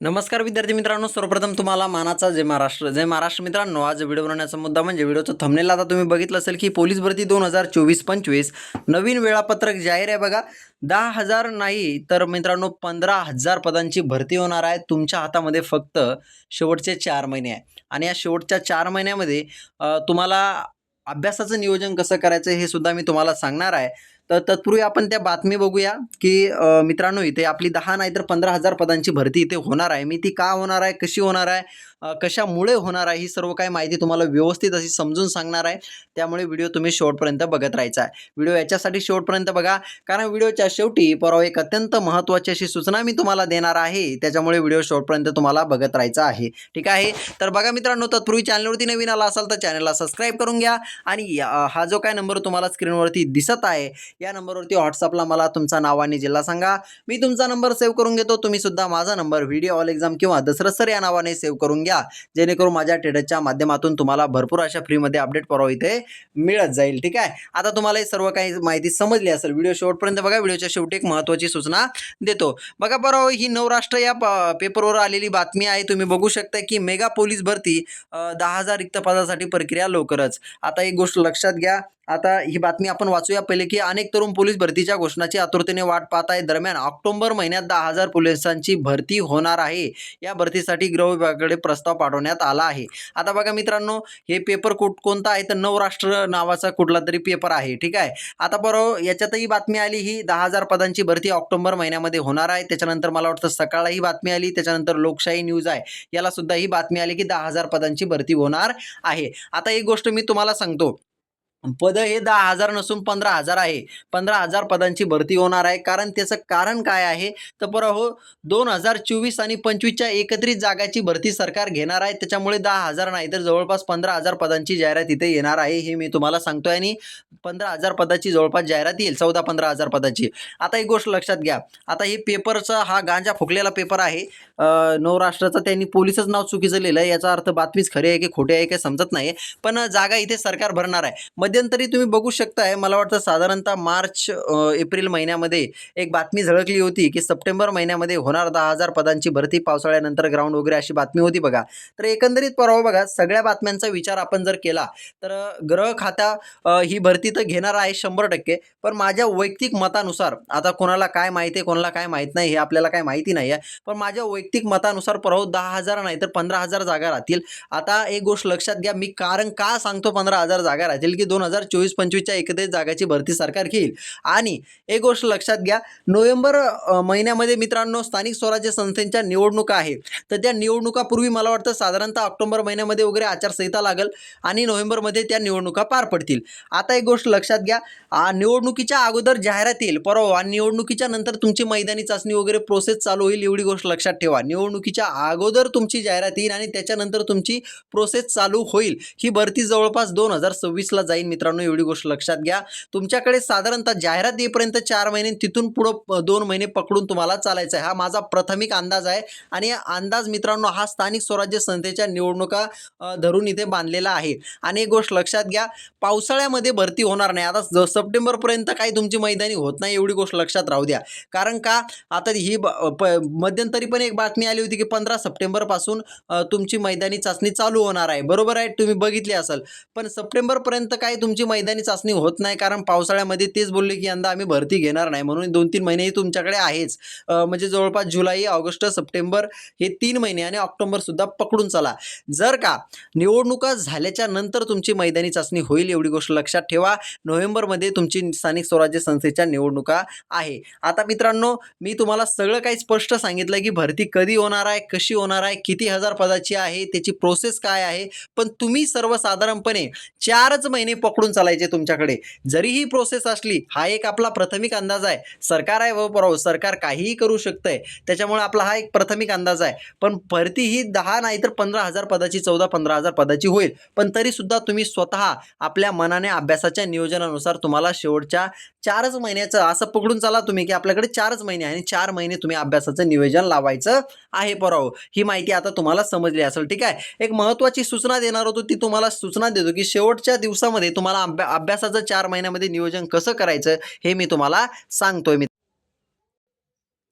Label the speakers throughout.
Speaker 1: नमस्कार विद्यार्थी मित्रांनो सर्वप्रथम तुम्हाला मानाचा जय महाराष्ट्र. जय महाराष्ट्र मित्रांनो आज व्हिडिओ बनवण्याचा मुद्दा म्हणजे व्हिडिओचं थंबनेल आता तुम्ही बघितलं असेल की पोलीस भरती दोन हजार चोवीस पंचवीस नवीन वेळापत्रक जाहीर आहे बघा. दहा हजार नाही तर मित्रांनो पंधरा हजार पदांची भरती होणार आहे. तुमच्या हातामध्ये फक्त शेवटचे चार महिने आहे. आणि या शेवटच्या चार महिन्यामध्ये तुम्हाला अभ्यासाचं नियोजन कसं करायचं हे सुद्धा मी तुम्हाला सांगणार आहे. तर तत्पूर्वी आपण त्या बातमी बघूया की मित्रांनो इथे आपली दहा नाही तर पंधरा हजार पदांची भरती इथे होणार आहे. मी ती का होणार आहे? कशी होणार आहे? कशामुळे होणार आहे? ही सर्व काही माहिती तुम्हाला व्यवस्थित अशी समजून सांगणार आहे. त्यामुळे व्हिडिओ तुम्ही शेवटपर्यंत बघत राहायचा आहे. व्हिडिओ याच्यासाठी शेवटपर्यंत बघा कारण व्हिडिओच्या शेवटी परवा एक अत्यंत महत्त्वाची अशी सूचना मी तुम्हाला देणार आहे. त्याच्यामुळे व्हिडिओ शेवटपर्यंत तुम्हाला बघत राहायचा आहे. ठीक आहे? तर बघा मित्रांनो तत्पूर्वी चॅनलवरती नवीन आला असाल तर चॅनलला सबस्क्राईब करून घ्या. आणि हा जो काय नंबर तुम्हाला स्क्रीनवरती दिसत आहे या नंबरवरती व्हॉट्सअपला मला तुमचा नाव आणि जिल्हा सांगा. मी तुमचा नंबर सेव्ह करून घेतो. तुम्ही सुद्धा माझा नंबर व्हिडिओ ऑल एक्झाम किंवा दसरथ सर या नावाने सेव्ह करून घ्या. जेणेकरून माझ्या टेडच्या माध्यमातून तुम्हाला भरपूर अशा फ्रीमध्ये अपडेट परवा इथे मिळत जाईल. ठीक आहे? आता तुम्हाला हे सर्व काही माहिती समजली असेल. व्हिडिओ शेवटपर्यंत बघा. व्हिडिओच्या शेवटी एक महत्त्वाची सूचना देतो. बघा परवा ही नवराष्ट्र या प- पेपरवर आलेली बातमी आहे. तुम्ही बघू शकता की मेगा पोलीस भरती दहा हजार रिक्त पदासाठी प्रक्रिया लवकरच. आता एक गोष्ट लक्षात घ्या. आता ही बातमी आपण वाचूया. पहिले की अनेक तरुण पोलीस भरतीच्या घोषणाची आतुरतेने वाट पाहत आहे दरम्यान ऑक्टोबर महिन्यात दहा हजार पोलिसांची भरती होणार आहे. या भरतीसाठी गृह विभागाकडे प्रस्ताव पाठवण्यात आला आहे. आता बघा मित्रांनो हे पेपर कुठ कोणता आहे? तर नवराष्ट्र नावाचा कुठला तरी पेपर आहे. ठीक आहे? आता बरोबर याच्यातही बातमी आली ही दहा हजार पदांची भरती ऑक्टोबर महिन्यामध्ये होणार आहे. त्याच्यानंतर मला वाटतं सकाळला ही बातमी आली त्याच्यानंतर लोकशाही न्यूज आहे. याला सुद्धा ही बातमी आली की दहा हजार पदांची भरती होणार आहे. आता एक गोष्ट मी तुम्हाला सांगतो. पद हे दहा हजार नसून पंधरा हजार आहे. पंधरा हजार पदांची भरती होणार आहे. कारण त्याचं कारण काय आहे? तर बरं हो दोन हजार चोवीस आणि पंचवीसच्या एकत्रित जागाची भरती सरकार घेणार आहे. त्याच्यामुळे दहा हजार नाही तर जवळपास पंधरा हजार पदांची जाहिरात इथे येणार आहे हे मी तुम्हाला सांगतोय. आणि पंधरा हजार पदाची जवळपास जाहिरात येईल चौदा पंधरा हजार पदाची. आता एक गोष्ट लक्षात घ्या. आता हे पेपरचा हा गांजा फुकलेला पेपर आहे. नवराष्ट्राचं त्यांनी पोलिसच नाव चुकीचं लिहिलं आहे याचा अर्थ बातमीच खरी आहे की खोटी आहे काही समजत नाही पण जागा इथे सरकार भरणार आहे. मध्यंतरी तुम्ही बघू शकताय मला वाटतं साधारणतः मार्च एप्रिल महिन्यामध्ये एक बातमी झळकली होती की सप्टेंबर महिन्यामध्ये होणार दहा हजार पदांची भरती. पावसाळ्यानंतर ग्राउंड वगैरे अशी बातमी होती बघा. तर एकंदरीत परवा बघा सगळ्या बातम्यांचा विचार आपण जर केला तर ग्रह खाता ही भरती तर घेणार आहे शंभर टक्के. पण माझ्या वैयक्तिक मतानुसार आता कोणाला काय माहिती आहे कोणाला काय माहीत नाही हे आपल्याला काय माहिती नाही आहे पण माझ्या वैयक्तिक मतानुसार परवा दहा हजार नाही तर पंधरा हजार जागा राहतील. आता एक गोष्ट लक्षात घ्या मी कारण का सांगतो पंधरा हजार जागा राहतील? की दोन हजार चोवीस पंचवीसच्या एकत्रित जागाची भरती सरकार घेईल. आणि एक गोष्ट लक्षात घ्या नोव्हेंबर महिन्यामध्ये मित्रांनो स्थानिक स्वराज्य संस्थेच्या निवडणुका आहे तर त्या निवडणुकापूर्वी मला वाटतं साधारणतः ऑक्टोबर महिन्यामध्ये वगैरे आचारसंहिता लागेल आणि नोव्हेंबरमध्ये त्या निवडणुका पार पडतील. आता एक गोष्ट लक्षात घ्या निवडणुकीच्या अगोदर जाहिरात येईल. परवा आणि निवडणुकीच्या नंतर तुमची मैदानी चाचणी वगैरे प्रोसेस चालू होईल एवढी गोष्ट लक्षात ठेवा. निवडणुकीच्या अगोदर तुमची जाहिरात येईल आणि त्याच्यानंतर तुमची प्रोसेस चालू होईल. ही भरती जवळपास दोन हजार सव्वीसला जाईल. मित्रांनो एवढी गोष्ट लक्षात घ्या. तुमच्याकडे साधारणतः जाहिरात येईपर्यंत चार महिने तिथून पुढं दोन महिने पकडून तुम्हाला चालायचं आहे. हा माझा प्राथमिक अंदाज आहे. आणि अंदाज मित्रांनो हा स्थानिक स्वराज्य संस्थेच्या निवडणुका धरून इथे बांधलेला आहे. आणि एक गोष्ट लक्षात घ्या पावसाळ्यामध्ये भरती होणार नाही. आता ज- सप्टेंबरपर्यंत काही तुमची मैदानी होत नाही एवढी गोष्ट लक्षात राहू द्या. कारण का? आता ही ब- प मध्यंतरी पण एक बा बातमी आली होती की पंधरा सप्टेंबरपासून तुमची मैदानी चाचणी चालू होणार आहे. बरोबर आहे? तुम्ही बघितली असाल. पण सप्टेंबरपर्यंत काही तुमची मैदानी चाचणी होत नाही? कारण पावसाळ्यामध्ये तेच बोलले की यंदा आम्ही भरती घेणार नाही. म्हणून दोन तीन महिनेही तुमच्याकडे आहेच. म्हणजे जवळपास जुलै ऑगस्ट सप्टेंबर हे तीन महिने आणि ऑक्टोबरसुद्धा पकडून चला. जर का निवडणुका झाल्याच्यानंतर तुमची मैदानी चाचणी होईल एवढी गोष्ट लक्षात ठेवा. नोव्हेंबरमध्ये तुमची स्थानिक स्वराज्य संस्थेच्या निवडणुका आहे. आता मित्रांनो मी तुम्हाला सगळं काही स्पष्ट सांगितलं की भरती कधी होणार आहे कशी होणार आहे किती हजार पदाची आहे त्याची प्रोसेस काय आहे? पण तुम्ही सर्वसाधारणपणे चारच महिने पकडून चालायचे तुमच्याकडे. जरी ही प्रोसेस असली हा एक आपला प्राथमिक अंदाज आहे. सरकार आहे व सरकार काहीही करू शकतंय. त्याच्यामुळे आपला हा एक प्राथमिक अंदाज आहे. पण भरती ही दहा नाही तर पंधरा हजार पदाची चौदा पंधरा हजार पदाची होईल. पण तरीसुद्धा तुम्ही स्वतः आपल्या मनाने अभ्यासाच्या नियोजनानुसार तुम्हाला शेवटच्या चारच महिन्याचं असं पकडून चाला तुम्ही की आपल्याकडे चारच महिने आणि चार महिने तुम्ही अभ्यासाचं नियोजन लावायचं आहे पराव. ही माहिती आता तुम्हाला समजली असेल ठीक आहे? एक महत्त्वाची सूचना देणार होतो ती तुम्हाला सूचना देतो की शेवटच्या दिवसामध्ये तुम्हाला अभ्या अभ्यासाचं चार महिन्यामध्ये नियोजन कसं करायचं हे मी तुम्हाला सांगतोय मी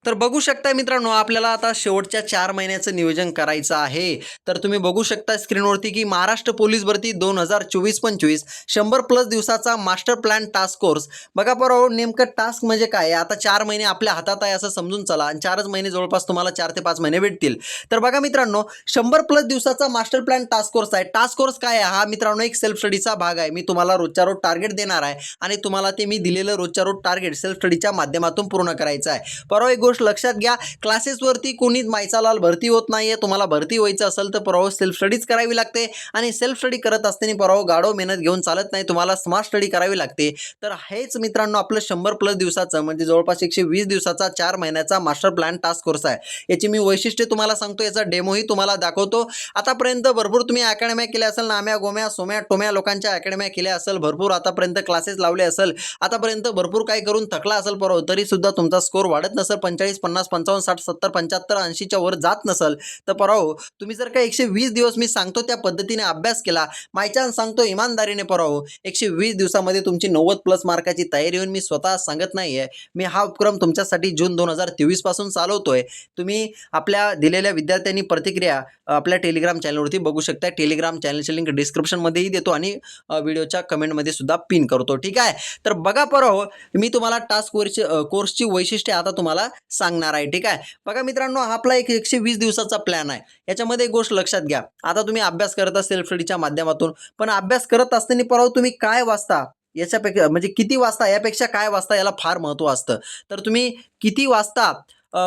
Speaker 1: तर बघू शकता मित्रांनो आपल्याला आता शेवटच्या चार महिन्याचं नियोजन करायचं आहे. तर तुम्ही बघू शकता स्क्रीनवरती की महाराष्ट्र पोलीस भरती दोन हजार चोवीस पंचवीस शंभर प्लस दिवसाचा मास्टर प्लॅन टास्क कोर्स. बघा परवा नेमकं टास्क म्हणजे काय? आहे? आता चार महिने आपल्या हातात आहे असं समजून चला आणि चारच महिने जवळपास तुम्हाला चार ते पाच महिने भेटतील. तर बघा मित्रांनो शंभर प्लस दिवसाचा मास्टर प्लॅन टास्क कोर्स आहे. टास्क कोर्स काय आहे? हा मित्रांनो एक सेल्फ स्टडीचा भाग आहे. मी तुम्हाला रोजच्या रोज टार्गेट देणार आहे आणि तुम्हाला ते मी दिलेलं रोजच्या रोज टार्गेट सेल्फ स्टडीच्या माध्यमातून पूर्ण करायचं आहे. परवा एक गोष्ट लक्षात घ्या. क्लासेसवरती कोणीच मायचालाल भरती होत नाहीये. तुम्हाला भरती व्हायचं असेल तर परवा सेल्फ स्टडीच करावी लागते. आणि सेल्फ स्टडी करत असताना परवा गाढव मेहनत घेऊन चालत नाही. तुम्हाला स्मार्ट स्टडी करावी लागते. तर हेच मित्रांनो आपलं शंभर प्लस दिवसाचं म्हणजे जवळपास एकशे वीस दिवसाचा चार महिन्याचा मास्टर प्लॅन टास्क कोर्स आहे. याची मी वैशिष्ट्य तुम्हाला सांगतो. याचा डेमोही तुम्हाला दाखवतो. आतापर्यंत भरपूर तुम्ही अकॅडम्या केल्या असेल. नाम्या गोम्या सोम्या टोम्या लोकांच्या अकॅडम्या केल्या असेल. भरपूर आतापर्यंत क्लासेस लावले असेल. आतापर्यंत भरपूर काही करून थकला असेल परवा तरी सुद्धा तुमचा स्कोर वाढत नसेल. पंचेचाळीस पन्नास पंचावन्न साठ सत्तर पंच्याहत्तर ऐंशीच्या वर जात नसेल तर परवा हो, तुम्ही जर का एकशे वीस दिवस मी सांगतो त्या पद्धतीने अभ्यास केला मायचान सांगतो इमानदारीने परवा हो, एकशे वीस दिवसामध्ये तुमची नव्वद प्लस मार्काची तयारी होऊन मी स्वतः सांगत नाही आहे मी हा उपक्रम तुमच्यासाठी जून दोन हजार तेवीसपासून चालवतोय. तुम्ही आपल्या दिलेल्या विद्यार्थ्यांनी प्रतिक्रिया आपल्या टेलिग्राम चॅनलवरती बघू शकता. टेलिग्राम चॅनलची लिंक डिस्क्रिप्शनमध्येही देतो आणि व्हिडिओच्या कमेंटमध्ये सुद्धा पिन करतो. ठीक आहे? तर बघा परवा हो, मी तुम्हाला टास्क कोर्सची कोर्सची वैशिष्ट्ये आता तुम्हाला सांगणार आहे ठीक आहे? बघा मित्रांनो हा आपला एक एकशे वीस दिवसाचा प्लॅन आहे. याच्यामध्ये एक गोष्ट लक्षात घ्या. आता तुम्ही अभ्यास करत सेल्फ स्टडीच्या माध्यमातून पण अभ्यास करत असताना परवा तुम्ही काय वाचता? याच्यापेक्षा म्हणजे किती वाजता यापेक्षा काय वाजता याला फार महत्त्व असतं. तर तुम्ही किती वाजता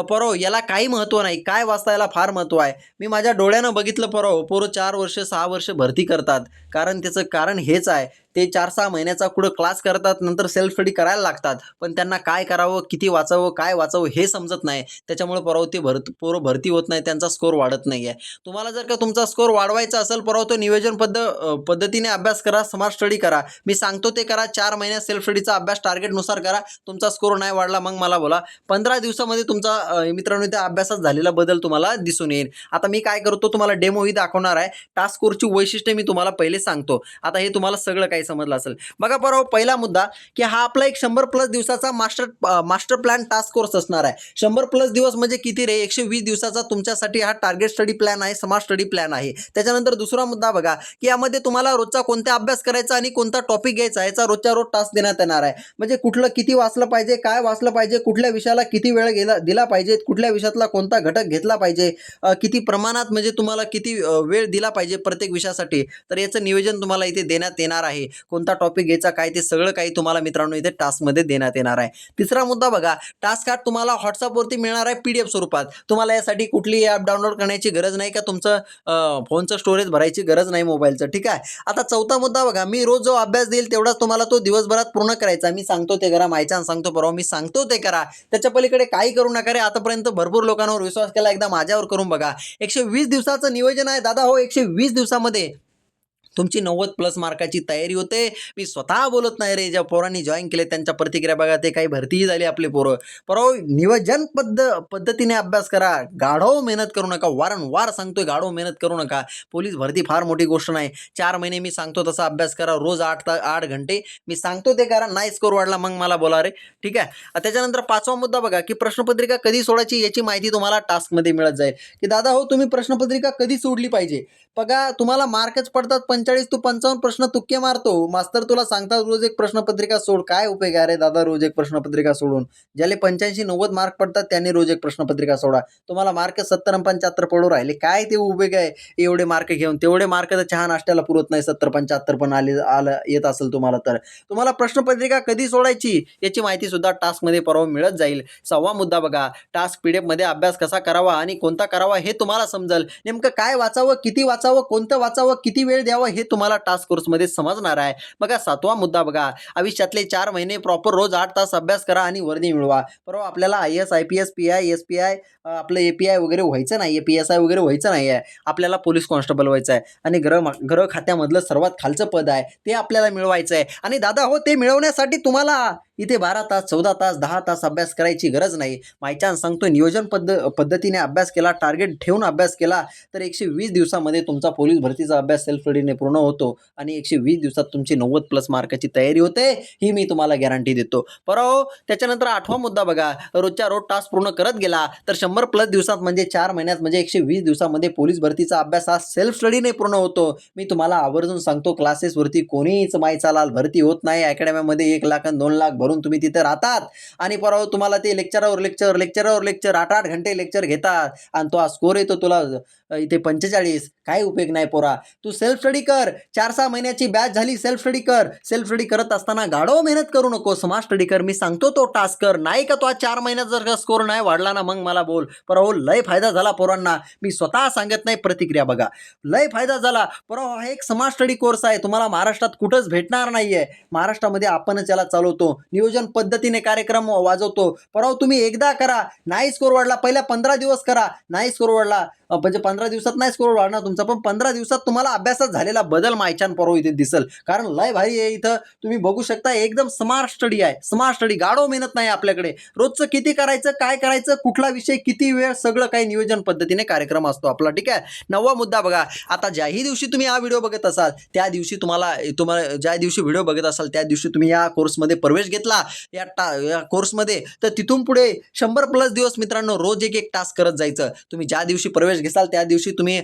Speaker 1: परो याला काही महत्त्व नाही. काय वाचता? याला फार महत्त्व आहे. मी माझ्या डोळ्यानं बघितलं परो पोरं चार वर्ष सहा वर्ष भरती करतात. कारण त्याचं कारण हेच आहे. ते चार सहा महिन्याचा कुठं क्लास करतात नंतर सेल्फ स्टडी करायला लागतात. पण त्यांना काय करावं किती वाचावं काय वाचावं हे समजत नाही. त्याच्यामुळे परवा ते भरत पोरं भरती होत नाही त्यांचा स्कोर वाढत नाही आहे तुम्हाला जर का तुमचा स्कोर वाढवायचा असेल परवा तो नियोजन पद्ध पद्धतीने अभ्यास करा स्मार्ट स्टडी करा. मी सांगतो ते करा चार महिन्यात सेल्फ स्टडीचा अभ्यास टार्गेटनुसार करा. तुमचा स्कोर नाही वाढला मग मला बोला. पंधरा दिवसामध्ये तुमचा मित्रांनो त्या अभ्यासात झालेला बदल तुम्हाला दिसून येईल. आता मी काय करतो तुम्हाला डेमोही दाखवणार आहे. टास्क कोर्सची वैशिष्ट्य मी तुम्हाला पहिले सांगतो. आता हे तुम्हाला सगळं काही समजलं असेल. बघा बरोबर पहिला मुद्दा की हा आपला एक शंभर प्लस दिवसाचा master master plan task course असणार आहे. शंभर प्लस दिवस म्हणजे किती रे? एकशे वीस दिवसाचा तुमच्यासाठी हा टार्गेट स्टडी प्लॅन आहे समाज स्टडी प्लॅन आहे. त्याच्यानंतर दुसरा मुद्दा बघा की यामध्ये तुम्हाला रोजचा कोणता अभ्यास करायचा आणि कोणता टॉपिक घ्यायचा याचा रोजच्या रोज टास्क देण्यात येणार आहे. म्हणजे कुठलं किती वाचलं पाहिजे काय वाचलं पाहिजे कुठल्या विषयाला किती वेळ गेला दिला पाहिजे कुठल्या विषयातला कोणता घटक घेतला पाहिजे किती प्रमाणात म्हणजे तुम्हाला किती वेळ दिला पाहिजे प्रत्येक विषयासाठी. तर याचं नियोजन तुम्हाला इथे देण्यात येणार आहे. कोणता टॉपिक घ्यायचा काय ते सगळं काही तुम्हाला मित्रांनो इथे टास्कमध्ये देण्यात येणार आहे. तिसरा मुद्दा बघा टास्क कार्ड तुम्हाला व्हॉट्सअपवरती मिळणार आहे पी डी एफ स्वरूपात. तुम्हाला यासाठी कुठलीही ॲप डाउनलोड करण्याची गरज नाही का? तुमचं फोनचं स्टोरेज भरायची गरज नाही मोबाईलचं ठीक आहे? आता चौथा मुद्दा बघा मी रोज जो अभ्यास देईल तेवढाच तुम्हाला तो दिवसभरात पूर्ण करायचा मी सांगतो ते करा मायचान सांगतो परवा मी सांगतो ते करा. त्याच्या पलीकडे काही करू नका रे. आतापर्यंत भरपूर लोकांवर विश्वास केला एकदा माझ्यावर करून बघा. एकशे वीस दिवसाचं नियोजन आहे. दादा हो एकशे वीस दिवसामध्ये तुमची नव्वद प्लस मार्काची तयारी होते. मी स्वतः बोलत नाही रे ज्या पोरांनी जॉईन केले त्यांच्या प्रतिक्रिया बघा ते काही भरतीही झाली आपले पोरं. परवा नियोजन पद्ध पद्धतीने अभ्यास करा. गाढव मेहनत करू नका. वारंवार सांगतोय गाढव मेहनत करू नका. पोलीस भरती फार मोठी गोष्ट नाही. चार महिने मी सांगतो तसा अभ्यास करा. रोज आठ ता आठ घंटे. मी सांगतो ते करा. नाही स्कोर वाढला मग मला बोला रे. ठीक आहे? त्याच्यानंतर पाचवा मुद्दा बघा की प्रश्नपत्रिका कधी सोडायची याची माहिती तुम्हाला टास्कमध्ये मिळत जाईल. की दादा हो तुम्ही प्रश्नपत्रिका कधी सोडली पाहिजे? बघा तुम्हाला मार्कच पडतात. पंचेचाळीस तू पंचावन्न प्रश्न तुक्के मारतो. मास्तर तुला सांगतात रोज एक प्रश्नपत्रिका सोड. काय उपयोग आहे रे दादा रोज एक प्रश्नपत्रिका सोडून? ज्याला पंच्याऐंशी नव्वद मार्क पडतात त्यांनी रोज एक प्रश्नपत्रिका सोडा. तुम्हाला मार्क सत्तर पंच्याहत्तर पडू राहिले. काय ते उपयोग आहे? एवढे मार्क घेऊन. तेवढे मार्क तर चहा नाश्त्याला पुरत नाही. सत्तर पंच्याहत्तर पण आले आलं येत असेल तुम्हाला तर. तुम्हाला प्रश्नपत्रिका कधी सोडायची? याची माहिती सुद्धा टास्कमध्ये परवा मिळत जाईल. सहावा मुद्दा बघा. टास्क पी डी एफमध्ये अभ्यास कसा करावा आणि कोणता करावा हे तुम्हाला समजेल. नेमकं काय वाचावं? किती वाच वाचावं कोणतं वाचावं किती वेळ द्यावं हे तुम्हाला टास्क कोर्समध्ये समजणार आहे. बघा सातवा मुद्दा बघा. आयुष्यातले चार महिने प्रॉपर रोज आठ तास अभ्यास करा आणि वर्दी मिळवा. परवा आपल्याला I S I P S P I S P I आपलं ए पी आय वगैरे व्हायचं नाही आहे पी एस आय वगैरे व्हायचं नाही आहे आपल्याला पोलीस कॉन्स्टेबल व्हायचं आहे आणि ग्रह ग्रह खात्यामधलं सर्वात खालचं पद आहे ते आपल्याला मिळवायचं आहे. आणि दादा हो ते मिळवण्यासाठी तुम्हाला इथे बारा तास चौदा तास दहा तास अभ्यास करायची गरज नाही. मायचान सांगतो नियोजन पद्ध पद्धतीने अभ्यास केला टार्गेट ठेवून अभ्यास केला तर एकशे वीस दिवसामध्ये तुमचा पोलीस भरतीचा अभ्यास सेल्फ स्टडीने पूर्ण होतो आणि एकशे वीस दिवसात तुमची नव्वद प्लस मार्काची तयारी होते ही मी तुम्हाला गॅरंटी देतो. परवा हो, त्याच्यानंतर आठवा मुद्दा बघा रोजच्या रोज टास्क पूर्ण करत गेला तर शंभर प्लस दिवसात म्हणजे चार महिन्यात म्हणजे एकशे वीस दिवसामध्ये पोलीस भरतीचा अभ्यास हा सेल्फ स्टडीने पूर्ण होतो. मी तुम्हाला आवर्जून सांगतो क्लासेसवरती कोणीच माय चालाल भरती होत नाही अकॅडमीमध्ये एक लाख आणि दोन लाख भरून तुम्ही तिथे राहतात. आणि परवा तुम्हाला ते लेक्चरावर लेक्चर लेक्चरावर लेक्चर आठ आठ घंटे लेक्चर घेतात. आणि तो हा स्कोर येतो तुला. इथे पंचेचाळीस. काय उपयोग नाही पोरा. तू सेल्फ स्टडी कर. चार सहा महिन्याची बॅच झाली सेल्फ स्टडी कर. सेल्फ स्टडी करत असताना गाढव मेहनत करू नको स्मार्ट स्टडी कर. मी सांगतो तो टास्क कर. नाही का तो आज चार महिन्यात जर का स्कोर नाही वाढला ना मग मला बोल. पर हो लय फायदा झाला पोरांना. मी स्वतः सांगत नाही प्रतिक्रिया बघा. लय फायदा झाला. पर हो, हा एक स्मार्ट स्टडी कोर्स आहे. तुम्हाला महाराष्ट्रात कुठंच भेटणार नाहीये. महाराष्ट्रामध्ये आपणच याला चालवतो. नियोजन पद्धतीने कार्यक्रम वाजवतो. परवा हो, तुम्ही एकदा करा. नाही स्कोर वाढला पहिल्या पंधरा दिवस करा. नाही स्कोर वाढला म्हणजे पंधरा दिवसात नाही स्कोर वाढणार तुमचा पण पंधरा दिवसात तुम्हाला अभ्यासात झालेला बदल मायचान परो इथे दिसल. कारण लय भारी आहे इथं. तुम्ही बघू शकता एकदम स्मार्ट स्टडी आहे. स्मार्ट स्टडी गाढव मेहनत नाही आपल्याकडे. रोजचं किती करायचं काय करायचं कुठला विषय किती वेळ सगळं काही नियोजन पद्धतीने कार्यक्रम असतो आपला ठीक आहे? नववा मुद्दा बघा. आता ज्याही दिवशी तुम्ही हा व्हिडिओ बघत असाल त्या दिवशी तुम्हाला तुम्हाला ज्या दिवशी व्हिडिओ बघत असाल त्या दिवशी तुम्ही या कोर्समध्ये प्रवेश घेतला. या टा या कोर्समध्ये तर तिथून पुढे शंभर प्लस दिवस मित्रांनो रोज एक एक टास्क करत जायचं. तुम्ही ज्या दिवशी प्रवेश घेसाल त्या दिवशी तुम्ही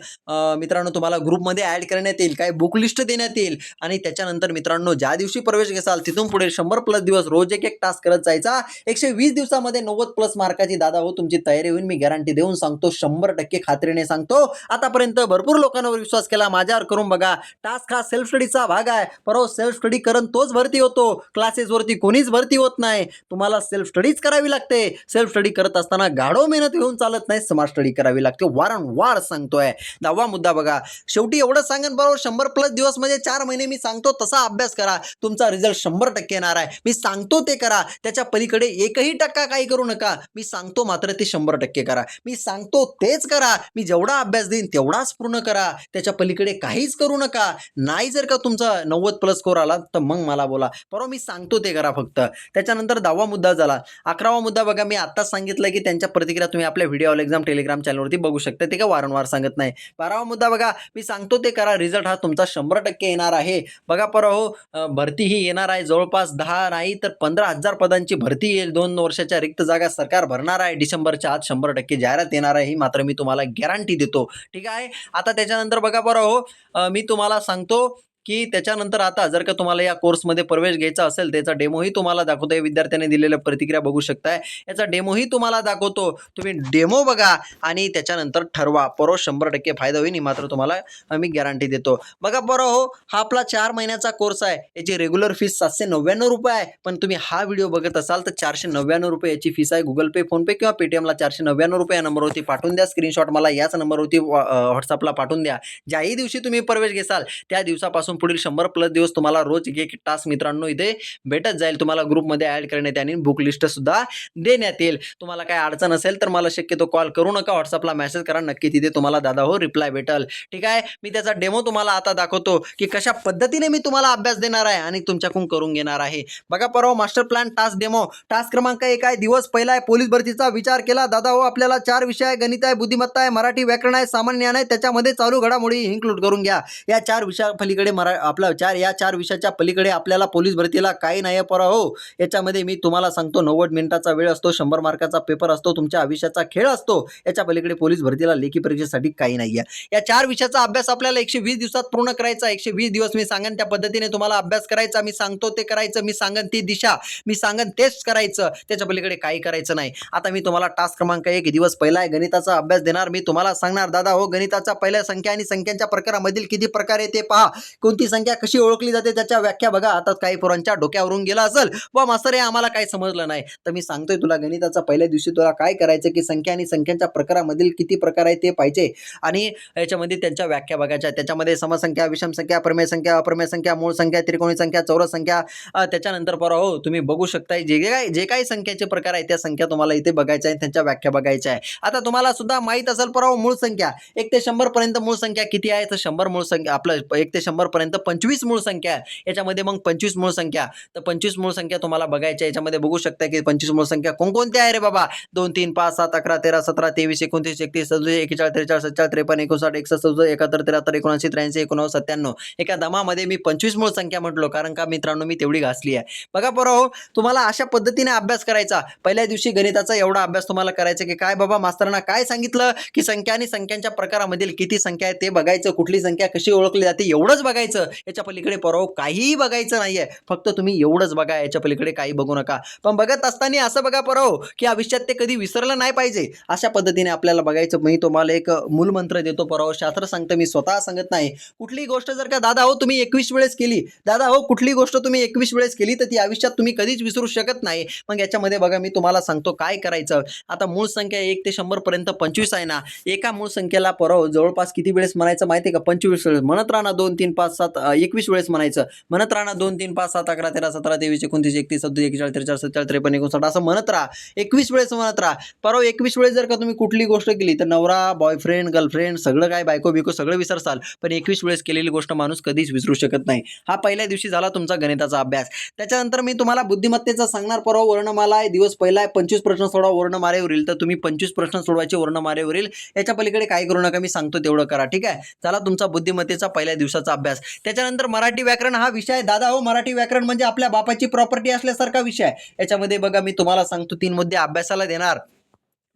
Speaker 1: मित्रांनो तुम्हाला ग्रुपमध्ये ॲड करण्यात येईल काही बुक लिस्ट देण्यात येईल आणि त्याच्यानंतर मित्रांनो ज्या दिवशी प्रवेश घेसाल तिथून पुढे शंभर प्लस दिवस रोज एक एक टास्क करत जायचा. एकशे वीस दिवसामध्ये नव्वद प्लस मार्काची दादा हो तुमची तयारी होईल मी गॅरंटी देऊन सांगतो शंभर टक्के खात्रीने सांगतो. आतापर्यंत भरपूर लोकांवर विश्वास केला माझ्यावर करून बघा. टास्क हा सेल्फ स्टडीचा भाग आहे. परवा सेल्फ स्टडी करून तोच भरती होतो. क्लासेसवरती कोणीच भरती होत नाही. तुम्हाला सेल्फ स्टडीच करावी लागते. सेल्फ स्टडी करत असताना गाढो मेहनत घेऊन चालत नाही स्मार्ट स्टडी करावी लागते. वारंवार सांगतोय. दहावा मुद्दा बघा. शेवटी एवढं सांगेन बरोबर शंभर प्लस दिवस म्हणजे चार महिने मी सांगतो तसा अभ्यास करा. तुमचा रिझल्ट शंभर टक्के येणार आहे. मी सांगतो ते करा. त्याच्या पलीकडे एकही टक्का काही करू नका. मी सांगतो मात्र ते शंभर टक्के करा. मी सांगतो तेच करा. मी जेवढा अभ्यास देईन तेवढाच पूर्ण करा. त्याच्या पलीकडे काहीच करू नका. नाही जर का तुमचा नव्वद प्लस स्कोर आला तर मग मला बोला. बरोबर मी सांगतो ते करा फक्त. त्याच्यानंतर दहावा मुद्दा झाला. अकरावा मुद्दा बघा. मी आत्ताच सांगितलं की त्यांच्या प्रतिक्रिया तुम्ही आपल्या व्हिडिओ एक्झाम टेलिग्राम चॅनलवरती बघू शकता. ते ठीक आहे वारंवार सांगत नाही? बारावा मुद्दा बघा मी सांगतो ते करा. रिझल्ट हा तुमचा शंभर टक्के येणार आहे. बघा पर हो भरती ही येणार आहे. जवळपास दहा नाही तर पंधरा हजार पदांची भरती येईल. दोन वर्षाच्या रिक्त जागा सरकार भरणार आहे. डिसेंबरच्या आत शंभर टक्के जाहिरात येणार आहे. ही मात्र मी तुम्हाला गॅरंटी देतो. ठीक आहे? आता त्याच्यानंतर बघा बरं हो मी तुम्हाला सांगतो की त्याच्यानंतर आता जर का तुम्हाला या कोर्समध्ये प्रवेश घ्यायचा असेल त्याचा डेमोही तुम्हाला दाखवतोय. विद्यार्थ्याने दिलेल्या प्रतिक्रिया बघू शकताय. याचा डेमोही तुम्हाला दाखवतो. तुम्ही डेमो बघा आणि त्याच्यानंतर ठरवा. परो शंभर टक्के फायदा होईल मात्र तुम्हाला मी गॅरंटी देतो. बघा बरं हो हा आपला चार महिन्याचा कोर्स आहे. याची रेग्युलर फीस सातशे नव्याण्णव रुपये आहे. पण तुम्ही हा व्हिडिओ बघत असाल तर चारशे नव्याण्णव रुपये याची फीस आहे. गुगल पे फोनपे किंवा पेटीएमला चारशे नव्याण्णव रुपये या नंबरवरती पाठवून द्या. स्क्रीनशॉट मला याच नंबरवरती व्हॉट्सअपला पाठवून द्या. ज्याही दिवशी तुम्ही प्रवेश घेसाल त्या दिवसापासून पुढील शंभर प्लस दिवस तुम्हाला रोज एक एक टास्क मित्रांनो इथे भेटत जाईल. तुम्हाला ग्रुपमध्ये ॲड करण्यात आणि बुक लिस्ट सुद्धा देण्यात येईल. तुम्हाला काय अडचण असेल तर मला शक्यतो कॉल करू नका. व्हॉट्सअपला मेसेज करा. नक्की तिथे तुम्हाला दादा हो रिप्लाय भेटल. ठीक आहे? मी त्याचा डेमो तुम्हाला आता दाखवतो की कशा पद्धतीने मी तुम्हाला अभ्यास देणार आहे आणि तुमच्याकडून करून घेणार आहे. बघा परवा master plan task demo task क्रमांक एक आहे. दिवस पहिला आहे. पोलीस भरतीचा विचार केला. दादा हो आपल्याला चार विषय आहे. गणित आहे बुद्धिमत्ता आहे मराठी व्याकरण आहे सामान्य ज्ञान आहे. त्याच्यामध्ये चालू घडामोडी इन्क्लूड करून घ्या. या चार विषया पलीकडे मरा आपला चार या चार विषयाच्या पलीकडे आपल्याला पोलीस भरतीला काही नाही आहे परा हो. याच्यामध्ये मी तुम्हाला सांगतो नव्वद मिनिटाचा वेळ असतो शंभर मार्काचा पेपर असतो तुमच्या आयुष्याचा खेळ असतो. याच्या पलीकडे पोलीस भरतीला लेखी परीक्षेसाठी काही नाही आहे या चार विषयाचा अभ्यास आपल्याला एकशे वीस दिवसात पूर्ण करायचा एकशे वीस दिवस मी सांगेन त्या पद्धतीने तुम्हाला अभ्यास करायचा मी सांगतो ते करायचं मी सांगेन ती दिशा मी सांगेन तेच करायचं त्याच्या पलीकडे काही करायचं नाही. आता मी तुम्हाला टास्क क्रमांक एक दिवस पहिला आहे गणिताचा अभ्यास देणार मी तुम्हाला सांगणार दादा हो गणिताचा पहिल्या संख्या आणि संख्यांच्या प्रकारामधील किती प्रकार आहे ते पहा. कोण कोणती संख्या कशी ओळखली जाते त्याच्या व्याख्या बघा. आता काही पोरांच्या डोक्यावरून गेला असेल. वा मास्तर हे आम्हाला काही समजलं नाही. तर मी सांगतोय तुला गणिताचा पहिल्या दिवशी तुला काय करायचं की संख्या आणि संख्यांच्या प्रकारामधील किती प्रकार आहे ते पाहिजे. आणि याच्यामध्ये त्यांच्या व्याख्या बघायच्या त्याच्यामध्ये समसंख्या विषम संख्या प्रमेय संख्या अप्रमेय संख्या मूळ संख्या त्रिकोणी संख्या चौरस संख्या त्याच्यानंतर परा हो तुम्ही बघू शकताय. जे काय जे काही संख्याचे प्रकार आहेत त्या संख्या तुम्हाला इथे बघायच्या आहे त्यांच्या व्याख्या बघायच्या आहे आता तुम्हाला सुद्धा माहीत असेल परा हो मूळ संख्या. एक ते शंभर पर्यंत मूळ संख्या किती आहे? तर शंभर मूळ संख्या आपलं एक ते शंभर आतापर्यंत पंचवीस मूळ संख्या आहे. याच्यामध्ये मग पंचवीस मूळ संख्या. तर पंचवीस मूळ संख्या तुम्हाला बघायच्या याच्यामध्ये बघू शकता की पंचवीस मूळ संख्या कोणकोणत्या आहे रे बाबा? दोन तीन पाच सात अकरा तेरा सतरा तेवीस एकोणतीस एकतीस सदुस एकेचाळीस त्रेचाळीस सत्तेचाळीस त्रेपन्न एकोणसाठ एकसष्ट चौसष्ट एकाहत्तर त्र्याहत्तर एकोणऐंशी त्र्याऐंशी एकोणनव्वद सत्त्याण्णव. एका दमामध्ये मी पंचवीस मूळ संख्या म्हटलो. कारण का मित्रांनो मी तेवढी घासली आहे. बघा बरं हो, तुम्हाला अशा पद्धतीने अभ्यास करायचा. पहिल्या दिवशी गणिताचा एवढा अभ्यास तुम्हाला करायचा की काय बाबा मास्तरांना काय सांगितलं? की संख्या आणि संख्यांच्या प्रकारामधील किती संख्या आहे ते बघायचं. कुठली संख्या कशी ओळखली जाते? एवढंच बघायचं. याच्या पलीकडे परवा काहीही बघायचं नाहीये. फक्त तुम्ही एवढंच बघा. याच्या पलीकडे काही बघू नका. पण बघत असताना असं बघा परव की आयुष्यात ते कधी विसरलं नाही पाहिजे. अशा पद्धतीने आपल्याला बघायचं. मी तुम्हाला एक मूलमंत्र देतो परव. शास्त्र सांगतं मी स्वतः सांगत नाही. कुठली गोष्ट जर का दादा हो तुम्ही एकवीस वेळेस केली. दादा हो कुठली गोष्ट तुम्ही एकवीस वेळेस केली तर ती आयुष्यात तुम्ही कधीच विसरू शकत नाही. मग याच्यामध्ये बघा मी तुम्हाला सांगतो काय करायचं. आता मूळ संख्या एक ते शंभर पर्यंत पंचवीस आहे ना. एका मूळ संख्येला परव जवळपास किती वेळेस म्हणायचं माहिती आहे का? पंचवीस वेळेस. म्हणत राहणार दोन तीन पाच सात एकवीस वेळेस म्हणायचं. म्हणत राहणार दोन तीन पाच सात अकरा तेरा सतरा तेवीस एकोणतीस एकतीस सत्तीस एकेचाळीस त्रेचाळीस सत्तेचाळीस त्रेपन्न एकोणसाठ असं म्हणत राहा. एकवीस वेळेस म्हणत राहा. परवा एकवीस वेळेस जर का तुम्ही कुठली गोष्ट केली तर नवरा बॉयफ्रेंड गर्लफ्रेंड सगळं काय बायको बिको सगळं विसरसाल. पण एकवीस वेळेस केलेली गोष्ट माणूस कधीच विसरू शकत नाही. हा पहिल्या दिवशी झाला तुमचा गणिताचा अभ्यास. त्याच्यानंतर मी तुम्हाला बुद्धिमत्तेचा सांगणार. परवा वर्णमाला आहे दिवस पहिला आहे पंचवीस प्रश्न सोडवा वर्णमारेवरील तर तुम्ही पंचवीस प्रश्न सोडवायचे वर्णमारेवरील याच्या पलीकडे काय करू नका मी सांगतो तेवढं करा. ठीक आहे? चला तुमचा बुद्धिमत्तेचा पहिल्या दिवसाचा अभ्यास. त्याच्यानंतर मराठी व्याकरण हा विषय दादा हो मराठी व्याकरण म्हणजे आपल्या बापाची प्रॉपर्टी असल्यासारखा विषय आहे. याच्यामध्ये बघा मी तुम्हाला सांगतो तीन मुद्दे अभ्यासाला देणार.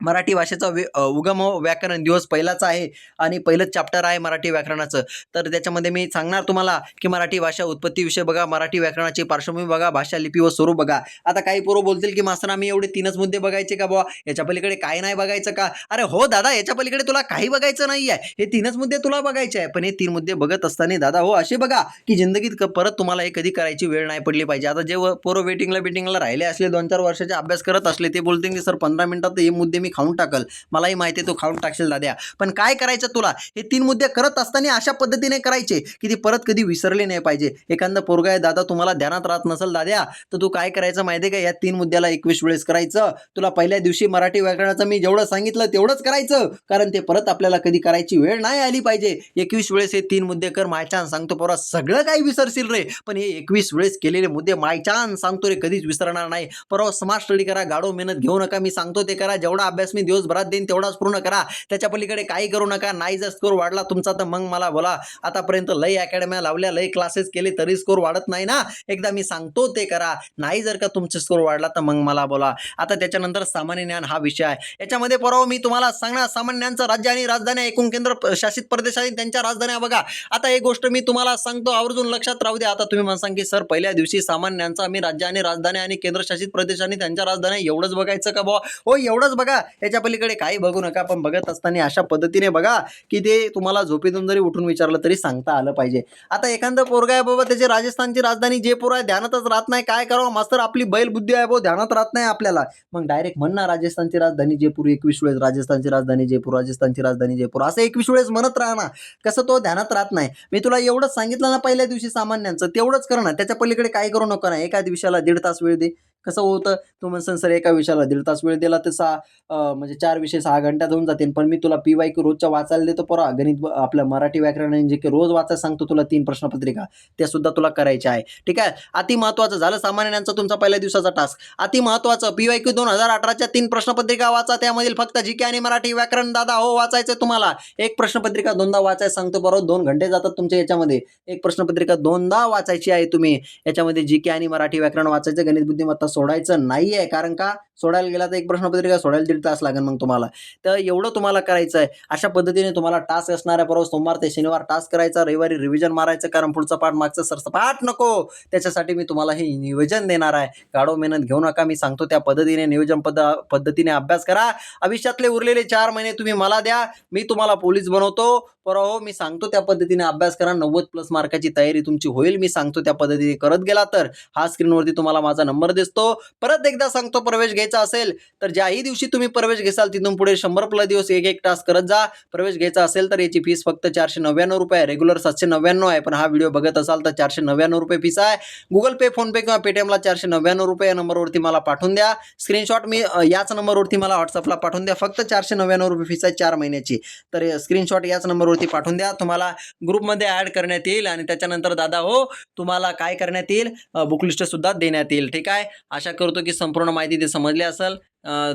Speaker 1: मराठी भाषेचा वे उगम हो, व्याकरण दिवस पहिलाच आहे आणि पहिलंच चॅप्टर आहे मराठी व्याकरणाचं. तर त्याच्यामध्ये मी सांगणार तुम्हाला की मराठी भाषा उत्पत्तीविषय बघा मराठी व्याकरणाची पार्श्वभूमी बघा भाषा लिपी व स्वरूप बघा. आता काही पोरं बोलतील की मास्तर आम्ही एवढे तीनच मुद्दे बघायचे का बुवा? याच्या पलीकडे काय नाही बघायचं का? अरे हो दादा याच्या पलीकडे तुला काही बघायचं नाही आहे हे तीनच मुद्दे तुला बघायचे आहे. पण हे तीन मुद्दे बघत असताना दादा हो असे बघा की जिंदगीत क- परत तुम्हाला हे कधी करायची वेळ नाही पडली पाहिजे. आता जे व- पोरं वेटिंगला वेटिंगला राहिले असले दोन चार वर्षाचे अभ्यास करत असले ते बोलतील की सर पंधरा मिनिटात हे मुद्दे मी खाऊन टाकल. मलाही माहिती आहे तू खाऊन टाकशील दाद्या. पण काय करायचं तुला? हे तीन मुद्दे करत असताना अशा पद्धतीने करायचे की ती परत कधी विसरले नाही पाहिजे. एखादा पोरगा आहे दादा तुम्हाला ध्यानात राहत नसेल दाद्या तर तू काय करायचं माहिती आहे का? या तीन मुद्द्याला एकवीस वेळेस करायचं. तुला पहिल्या दिवशी मराठी व्याकरणाचं मी जेवढं सांगितलं तेवढंच करायचं. कारण ते परत आपल्याला कधी करायची वेळ नाही आली पाहिजे. एकवीस वेळेस हे तीन मुद्दे कर मायचान सांगतो पोरा सगळं काही विसरशील रे. पण हे एकवीस वेळेस केलेले मुद्दे मायचान सांगतो रे कधीच विसरणार नाही. परवा स्मार्ट स्टडी करा गाडो मेहनत घेऊ नका मी सांगतो ते करा. जेवढा अभ्यास अभ्यास मी दिवसभरात देईन तेवढाच पूर्ण करा. त्याच्या पलीकडे काही करू नका. नाही जर स्कोर वाढला तुमचा तर मग मला बोला. आतापर्यंत लय अकॅडम्या लावल्या लय क्लासेस केले तरी स्कोर वाढत नाही ना. एकदा मी सांगतो ते करा. नाही जर का तुमचा स्कोर वाढला तर मग मला बोला. आता त्याच्यानंतर सामान्य ज्ञान हा विषय आहे. याच्यामध्ये परवा मी तुम्हाला सांगणार सामान्य ज्ञानचं राज्य आणि राजधानी एकूण केंद्र शासित प्रदेश आणि त्यांच्या राजधान्या बघा. आता एक गोष्ट मी तुम्हाला सांगतो आवर्जून लक्षात राहू द्या आता तुम्ही म्हणसाल की सर पहिल्या दिवशी सामान्यांचा आम्ही राज्य आणि राजधानी आणि केंद्रशासित प्रदेश आणि त्यांच्या राजधानी एवढंच बघायचं का बुवा? हो एवढंच बघा. याच्या पलीकडे काही बघू नका. पण बघत असताना अशा पद्धतीने बघा की ते तुम्हाला झोपेतून जरी उठून विचारलं तरी सांगता आलं पाहिजे. आता एखादं पोरगा आहे बाबा त्याची राजस्थानची राजधानी जयपूर आहे ध्यानातच राहत नाही. काय करावं? मास्तर आपली बैलबुद्धी आहे भाऊ ध्यानात राहत नाही आपल्याला. मग डायरेक्ट म्हणणार राजस्थानची राजधानी जयपूर एकवीस वेळेस राजस्थानची राजधानी जयपूर राजस्थानची राजधानी जयपूर असं एकवीस वेळेस म्हणत राहणार कसं तो ध्यानात राहत नाही. मी तुला एवढंच सांगितलं ना पहिल्या दिवशी सामान्यांचं तेवढंच करणार त्याच्या पलीकडे काय करू नको ना. एका दिवसाला दीड तास वेळ दे. कसं होतं? तू म्हणसन सर एका विषयाला दीड तास वेळ दिला तर सहा म्हणजे चार विषय सहा घंट्यात होऊन जातील. पण मी तुला पी वाय क्यू रोजच्या वाचायला देतो पोरा. गणित आपलं मराठी व्याकरण आणि जे की रोज वाचायला सांगतो तुला तीन प्रश्नपत्रिका त्या सुद्धा तुला करायच्या आहे. ठीक आहे? अति महत्त्वाचं झालं सामान्यांचा तुमचा पहिल्या दिवसाचा टास्क अति महत्त्वाचं पी वाय क्यू दोन हजार अठराच्या तीन प्रश्नपत्रिका वाचा. त्यामधील फक्त जी के आणि मराठी व्याकरण दादा हो वाचायचं तुम्हाला. एक प्रश्नपत्रिका दोनदा वाचायला सांगतो बरोबर दोन घंटे जातात तुमच्या याच्यामध्ये. एक प्रश्नपत्रिका दोनदा वाचायची आहे तुम्ही. याच्यामध्ये जी के आणि मराठी व्याकरण वाचायचं गणित बुद्धिमत्ता सोडायचं नाही आहे कारण का? सोडायला गेला तर एक प्रश्नपत्रिका सोडायला दीड तास लागेल मग तुम्हाला. तर एवढं तुम्हाला करायचं आहे अशा पद्धतीने तुम्हाला टास्क असणाऱ्या बरोबर सोमवार ते शनिवार टास्क करायचा रविवारी रिव्हिजन मारायचं कारण पुढचा पाठ मागचा सरसपाट नको! त्याच्यासाठी मी तुम्हाला हे नियोजन देणार आहे. गाढव मेहनत घेऊ नका. मी सांगतो त्या पद्धतीने नियोजन पद पद्धतीने अभ्यास करा. आयुष्यातले उरलेले चार महिने तुम्ही मला द्या. मी तुम्हाला पोलीस बनवतो. हो मी सांगतो त्या पद्धतीने अभ्यास करा. नव्वद प्लस मार्काची तयारी तुमची होईल. मी सांगतो त्या पद्धतीने करत गेला तर. हा स्क्रीनवरती तुम्हाला माझा नंबर दिसतो. परत एकदा सांगतो प्रवेश घ्यायचा असेल तर ज्याही दिवशी तुम्ही प्रवेश घेसाल तिथून पुढे शंभर प्लस दिवस एक एक टास्क करत जा. प्रवेश घ्यायचा असेल तर याची फीस फक्त चारशे नव्याण्णव रुपये आहे. रेग्युलर सातशे नव्याण्णव आहे. पण हा व्हिडिओ बघत असाल तर चारशे नव्याण्णव रुपये फीस आहे. गुगल पे फोनपे किंवा पेटीएमला चारशे नव्याण्णव रुपये या नंबरवरती मला पाठवून द्या. स्क्रीनशॉट मी याच नंबरवरती मला व्हॉट्सअपला पाठवून द्या. फक्त चारशे नव्याण्णव रुपये फीस आहे चार महिन्याची. तर स्क्रीनशॉट याच नंबरवरती ग्रुपवरती पाठवून द्या. तुम्हाला ग्रुपमध्ये ॲड करण्यात येईल आणि त्याच्यानंतर दादा हो तुम्हाला काय करण्यात येईल? बुकलिस्टसुद्धा देण्यात येईल. ठीक आहे? आशा करतो की संपूर्ण माहिती ते समजली असेल.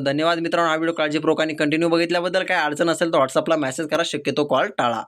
Speaker 1: धन्यवाद मित्रांनो. हा व्हिडिओ काळजीपूर्वक आणि कंटिन्यू बघितल्याबद्दल. काय अडचण असेल तर व्हॉट्सअपला मेसेज करा. शक्यतो कॉल टाळा.